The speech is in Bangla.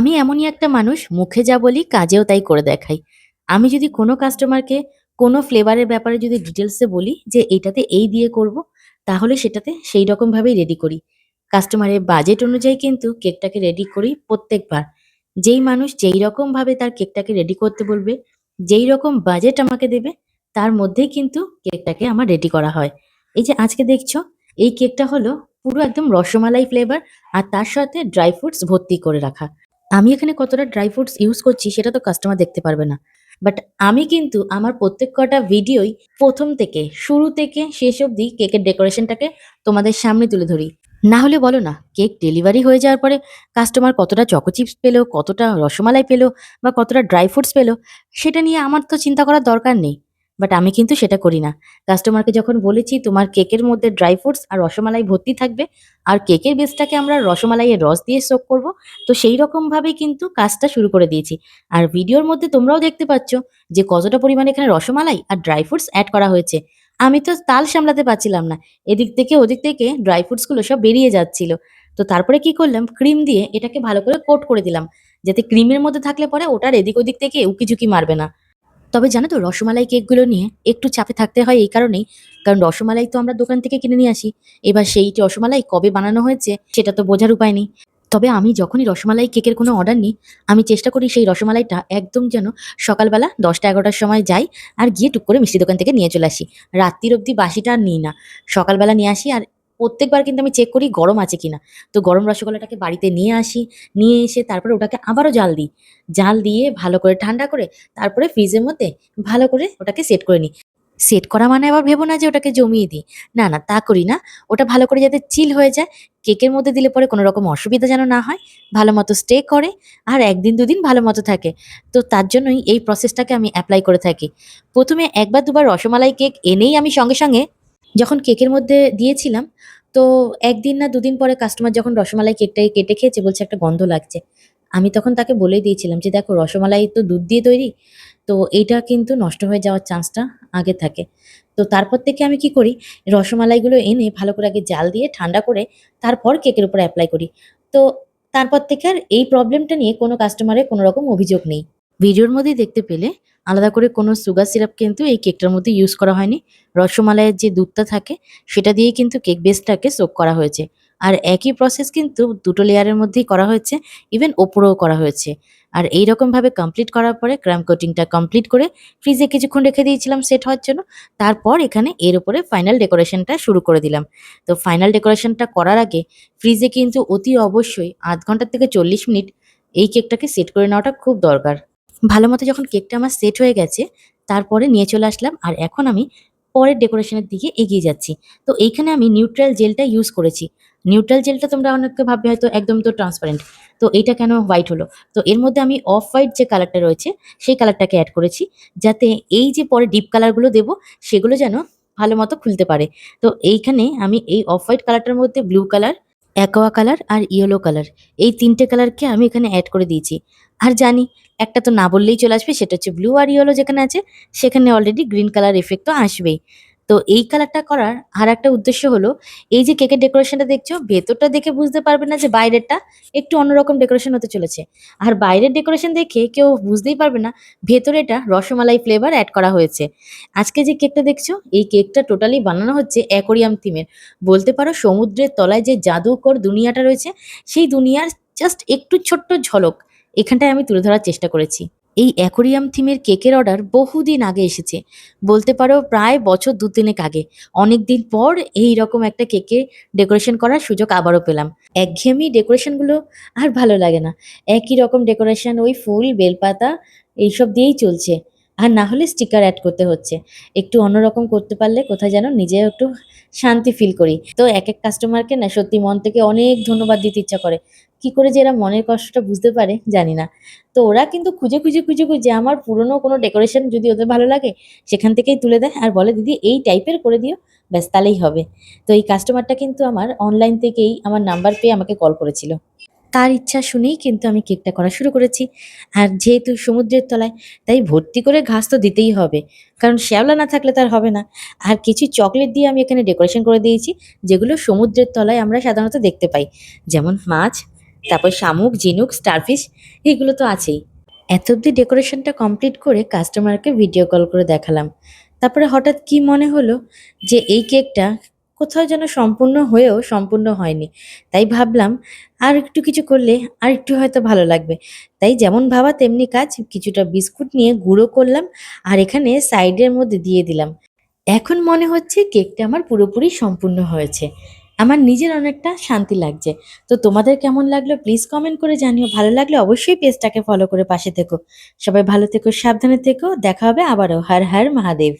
আমি এমনই একটা মানুষ মুখে যা বলি কাজেও তাই করে দেখাই। আমি যদি কোনো কাস্টমারকে কোনো ফ্লেভারের ব্যাপারে যদি ডিটেইলসে বলি যে এইটাতে এই দিয়ে করব, তাহলে সেটাতে সেই রকমভাবেই রেডি করি। কাস্টমারের বাজেট অনুযায়ী কিন্তু কেকটাকে রেডি করি প্রত্যেকবার। যেই মানুষ যেই রকমভাবে তার কেকটাকে রেডি করতে বলবে, যেই রকম বাজেট আমাকে দেবে, তার মধ্যেই কিন্তু কেকটাকে আমার রেডি করা হয়। এই যে আজকে দেখছ, এই কেকটা হলো পুরো একদম রসমালাই ফ্লেভার আর তার সাথে ড্রাই ফ্রুটস ভর্তি করে রাখা। আমি এখানে কতটা ড্রাই ফ্রুটস ইউজ করছি সেটা তো কাস্টমার দেখতে পারবে না। বাট আমি কিন্তু আমার প্রত্যেক কটা ভিডিওই প্রথম থেকে শুরু থেকে শেষ অবধি কেকের ডেকোরেশনটাকে তোমাদের সামনে তুলে ধরি। না হলে বলো না, কেক ডেলিভারি হয়ে যাওয়ার পরে কাস্টমার কতটা চকো চিপস পেল, কতটা রসমালাই পেল বা কতটা ড্রাই ফ্রুটস পেল, সেটা নিয়ে আমার তো চিন্তা করার দরকার নেই। বাট আমি কিন্তু সেটা করি না। কাস্টমারকে যখন বলেছি, তোমার কেকের মধ্যে ড্রাই ফ্রুটস আর রসমালাই ভর্তি থাকবে, আর কেকের বেসটাকে আমরা রসমালাইয়ের রস দিয়ে সোক করব। তো সেই রকমভাবেই কিন্তু কাজটা শুরু করে দিয়েছি। আর ভিডিওর মধ্যে তোমরাও দেখতে পাচ্ছ যে কতটা পরিমাণে এখানে রসমালাই আর ড্রাই ফ্রুটস অ্যাড করা হয়েছে। আমি তো তাল সামলাতে পারছিলাম না। এদিক থেকে ওদিক থেকে ড্রাই ফ্রুটসগুলো সব বেরিয়ে যাচ্ছিল। তো তারপরে কি করলাম ক্রিম দিয়ে এটাকে ভালো করে কোট করে দিলাম। যাতে ক্রিমের মধ্যে থাকলে পরে ওটার এদিক ওদিক থেকে উকি-ঝুঁকি মারবে না। তবে জানো তো রসমালাই কেকগুলো নিয়ে একটু চাপে থাকতে হয় এই কারণেই, কারণ রসমালাই তো আমরা দোকান থেকে কিনে নিয়ে আসি। এবার সেই রসমালাই কবে বানানো হয়েছে সেটা তো বোঝার উপায় নেই। তবে আমি যখনই রসমালাই কেকের কোনো অর্ডার নিই, আমি চেষ্টা করি সেই রসমালাইটা একদম যেন সকালবেলা ১০টা-১১টার সময় যাই আর গিয়ে টুক করে মিষ্টির দোকান থেকে নিয়ে চলে আসি। রাত্রির অবধি বাসিটা আর নিই না। সকালবেলা নিয়ে আসি আর প্রত্যেকবার কিন্তু আমি চেক করি গরম আছে কিনা। তো গরম রসগোল্লাটাকে বাড়িতে নিয়ে আসি। নিয়ে এসে তারপরে ওটাকে আবারও জাল দিই। জাল দিয়ে ভালো করে ঠান্ডা করে তারপরে ফ্রিজের মধ্যে ভালো করে ওটাকে সেট করে নিই। সেট করা মানে আবার ভেবো না যে ওটাকে জমিয়ে দিই। না, না তা করি না। ওটা ভালো করে যাতে চিল হয়ে যায়। কেকের মধ্যে দিলে পরে কোনো রকম অসুবিধা যেন না হয়। ভালো মতো স্টে করে আর একদিন দুদিন ভালো মতো থাকে। তো তার জন্যই এই প্রসেসটাকে আমি অ্যাপ্লাই করে থাকি। ১ম এ ১ বার ২ বার রসমালাই কেক এনেই আমি সঙ্গে, সঙ্গে যখন কেকের মধ্যে দিয়েছিলাম, তো একদিন না দুদিন পরে কাস্টমার যখন রসমালাই কেকটাকে কেটে খেয়েছে বলছে একটা গন্ধ লাগছে। আমি তখন তাকে বলেই দিয়েছিলাম যে, "দেখো রসমালাই তো দুধ দিয়ে তৈরি। তো এইটা কিন্তু নষ্ট হয়ে যাওয়ার চান্সটা আগে থাকে।" তো তারপর থেকে আমি কি করি, রসমালাইগুলো এনে ভালো করে আগে জাল দিয়ে ঠান্ডা করে তারপর কেকের উপরে অ্যাপ্লাই করি। তো তারপর থেকে আর এই প্রবলেমটা নিয়ে কোনো কাস্টমারের কোনো রকম অভিযোগ নেই। ভিডিওর মধ্যেই দেখতে পেলে আলাদা করে কোনো সুগার সিরাপ কিন্তু এই কেকটার মধ্যে ইউজ করা হয়নি। রসমালাইয়ের যে দুধটা থাকে সেটা দিয়েই কিন্তু কেক বেসটাকে সোক করা হয়েছে। আর একই প্রসেস কিন্তু দুটো লেয়ারের মধ্যেই করা হয়েছে, ইভেন ওপরেও করা হয়েছে। আর এইরকমভাবে কমপ্লিট করার পরে ক্রাম কোটিংটা কমপ্লিট করে ফ্রিজে কিছুক্ষণ রেখে দিয়েছিলাম সেট হওয়ার জন্য। তারপর এখানে এর উপরে ফাইনাল ডেকোরেশনটা শুরু করে দিলাম। তো ফাইনাল ডেকোরেশনটা করার আগে ফ্রিজে কিন্তু অতি অবশ্যই আধ ঘণ্টা থেকে ৪০ মিনিট এই কেকটাকে সেট করে নেওয়াটা খুব দরকার। ভালোমতো যখন কেকটা আমার সেট হয়ে গেছে, তারপরে নিয়ে চলে আসলাম আর এখন আমি পরের ডেকোরেশনের দিকে এগিয়ে যাচ্ছি। তো এইখানে আমি নিউট্রাল জেলটা ইউজ করেছি। নিউট্রাল জেলটা তোমরা অনেকে ভাববে হয়তো একদম তো ট্রান্সপারেন্ট। তো এইটা কেন হোয়াইট হলো? তো এর মধ্যে আমি অফ হোয়াইট যে কালারটা রয়েছে সেই কালারটাকে অ্যাড করেছি। যাতে এই যে পরে ডিপ কালারগুলো দেবো সেগুলো যেন ভালো মতো খুলতে পারে। তো এইখানে আমি এই অফ হোয়াইট কালারটার মধ্যে ব্লু কালার, অ্যাকোয়া কালার আর ইয়েলো কালার এই ৩ টে কালারকে আমি এখানে অ্যাড করে দিয়েছি। আর জানি, একটা তো না বললেই চলে আসবে, সেটা হচ্ছে ব্লু আর ইয়েলো যেখানে আছে, সেখানে অলরেডি গ্রিন কালার এফেক্ট তো আসবেই। তো এই কালারটা করার আর একটা উদ্দেশ্য হলো, এই যে কেকের ডেকোরেশনটা দেখছ, ভেতরটা দেখে বুঝতে পারবে না যে বাইরেরটা একটু অন্যরকম ডেকোরেশন হতে চলেছে। আর বাইরের ডেকোরেশন দেখে কেউ বুঝতেই পারবে না, ভেতরে এটা রসমালাই ফ্লেভার অ্যাড করা হয়েছে। আজকে যে কেকটা দেখছ, এই কেকটা টোটালি বানানো হচ্ছে অ্যাকোরিয়াম থিমের। বলতে পারো সমুদ্রের তলায় যে জাদুকর দুনিয়াটা রয়েছে, সেই দুনিয়ার জাস্ট একটু ছোট্ট ঝলক, এখানটায় আমি তুলে ধরার চেষ্টা করেছি। এই অ্যাকোরিয়াম থিমের কেকের অর্ডার বহুদিন আগে এসেছে। বলতে পারো প্রায় বছর ২ ৩ আগে। অনেক দিন পর এইরকম একটা কেকে ডেকোরেশন করার সুযোগ আবারও পেলাম। একঘেয়েমি ডেকোরেশনগুলো আর ভালো লাগে না। একই রকম ডেকোরেশন ওই ফুল, বেলপাতা এইসব দিয়েই চলছে। আর না হলে স্টিকার অ্যাড করতে হচ্ছে। একটু অন্যরকম করতে পারলে কোথায় যেন নিজেও একটু শান্তি ফিল করি। তো এক এক কাস্টমারকে না সত্যি মন থেকে অনেক ধন্যবাদ দিতে ইচ্ছা করে। কি করে যে এরা মনের কষ্টটা বুঝতে পারে জানি না। তো ওরা কিন্তু খুঁজে, খুঁজে, খুঁজে, খুঁজে আমার পুরনো কোনো ডেকোরেশন যদি ওদের ভালো লাগে সেখান থেকেই তুলে দেয় আর বলে, "দিদি এই টাইপের করে দিও, ব্যাস তাহলেই হবে।" তো এই কাস্টমারটা কিন্তু আমার অনলাইন থেকেই আমার নাম্বার পেয়ে আমাকে কল করেছিল। তার ইচ্ছা শুনেই কিন্তু আমি কেকটা করা শুরু করেছি। আর যেহেতু সমুদ্রের তলায় তাই ভর্তি করে ঘাস তো দিতেই হবে। কারণ শ্যাওলা না থাকলে তো আর হবে না। আর কিছু চকলেট দিয়ে আমি এখানে ডেকোরেশন করে দিয়েছি যেগুলো সমুদ্রের তলায় আমরা সাধারণত দেখতে পাই। যেমন মাছ, তারপর শামুক ঝিনুক স্টারফিশ, এগুলো তো আছেই। এত অব্দি ডেকোরেশনটা কমপ্লিট করে কাস্টমারকে ভিডিও কল করে দেখালাম। তারপরে হঠাৎ কি মনে হলো যে এই কেকটা কোথাও যেন সম্পূর্ণ হয়েও সম্পূর্ণ হয়নি। তাই ভাবলাম, আর একটু কিছু করলে আর একটু হয়তো ভালো লাগবে। তাই যেমন ভাবা তেমনি কাজ, কিছুটা বিস্কুট নিয়ে গুঁড়ো করলাম আর এখানে সাইডের মধ্যে দিয়ে দিলাম। এখন মনে হচ্ছে কেকটা আমার পুরোপুরি সম্পূর্ণ হয়েছে। আমার নিজের অনেকটা শান্তি লাগছে। তো তোমাদের কেমন লাগল প্লিজ কমেন্ট করে জানিও। ভালো লাগলে অবশ্যই পেজটাকে ফলো করে পাশে থেকো। সবাই ভালো থেকো, সাবধানে থেকো। দেখা হবে আবারও। হর হর মহাদেব।